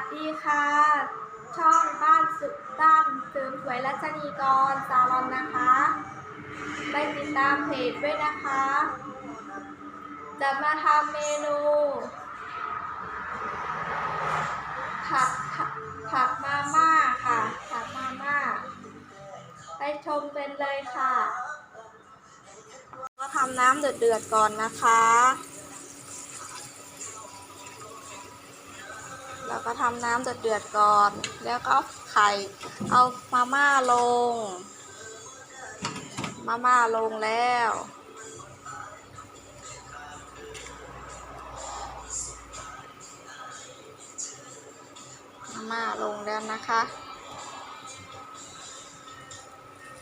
สดีค่ะ ช่องบ้านสุดบ้านเสริมสวยรัชนีกรซาลอนนะคะไปติดตามเพจด้วยนะคะ จะมาทำเมนู ผัดผัดผัดมาม่าค่ะ ผัดมาม่า ไปชมกันเลยค่ะ ก็ทำน้ำเดือดๆก่อนนะคะ ก็ทำน้ำเดือดๆก่อน แล้วก็ไข่ เอามาม่าลง มาม่าลงแล้ว มาม่าลงแล้วนะคะ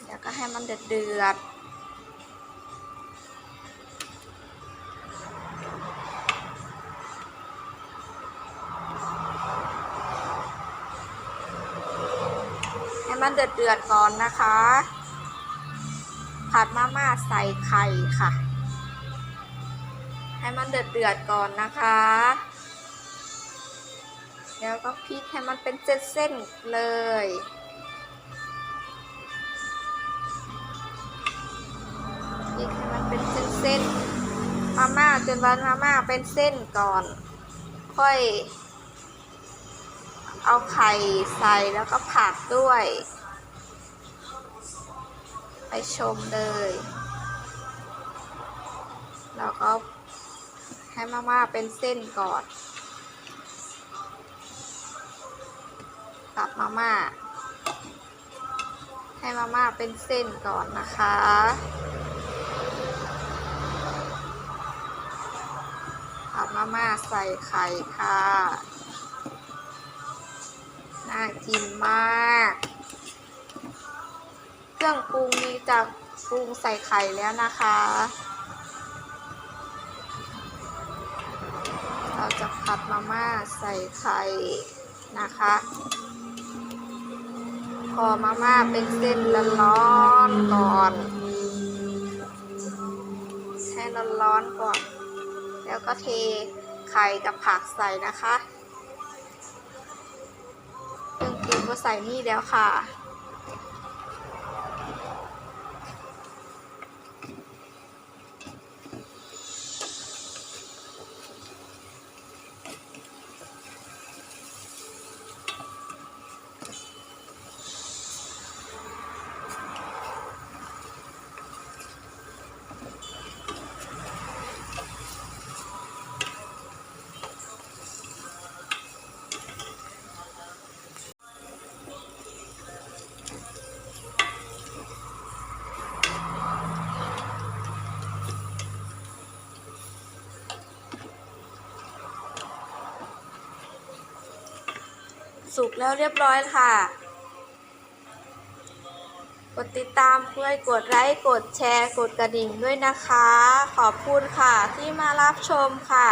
เดี๋ยวก็ให้มันเดือดเดือดๆ มันเดือดเดือดก่อนนะคะ ผัดมาม่าใส่ไข่ค่ะ ให้มันเดือดเดือดก่อนนะคะ แล้วก็พลิกให้มันเป็นเส้นๆเลยพลิกให้มันเป็นเส้นๆมาม่าจนวันมาม่าเป็นเส้นก่อน ค่อย เอาไข่ใส่แล้วก็ผัดด้วย ไปชมเลย แล้วก็ให้มาม่าเป็นเส้นก่อนตัดมาม่า ให้มาม่าเป็นเส้นก่อนนะคะตัดมาม่าใส่ไข่ค่ะ น่ากินมาก เครื่องปรุงมีจากปรุงใส่ไข่แล้วนะคะ เราจะผัดมาม่าใส่ไข่นะคะ พอมาม่าเป็นเส้นร้อนๆก่อน ให้ร้อนๆก่อน แล้วก็เทไข่กับผักใส่นะคะ เครื่องปรุงก็ใส่นี่แล้วค่ะ สุกแล้วเรียบร้อยค่ะ กดติดตามเพื่อกดไลค์กดแชร์ กดกระดิ่งด้วยนะคะ ขอบคุณค่ะที่มารับชมค่ะ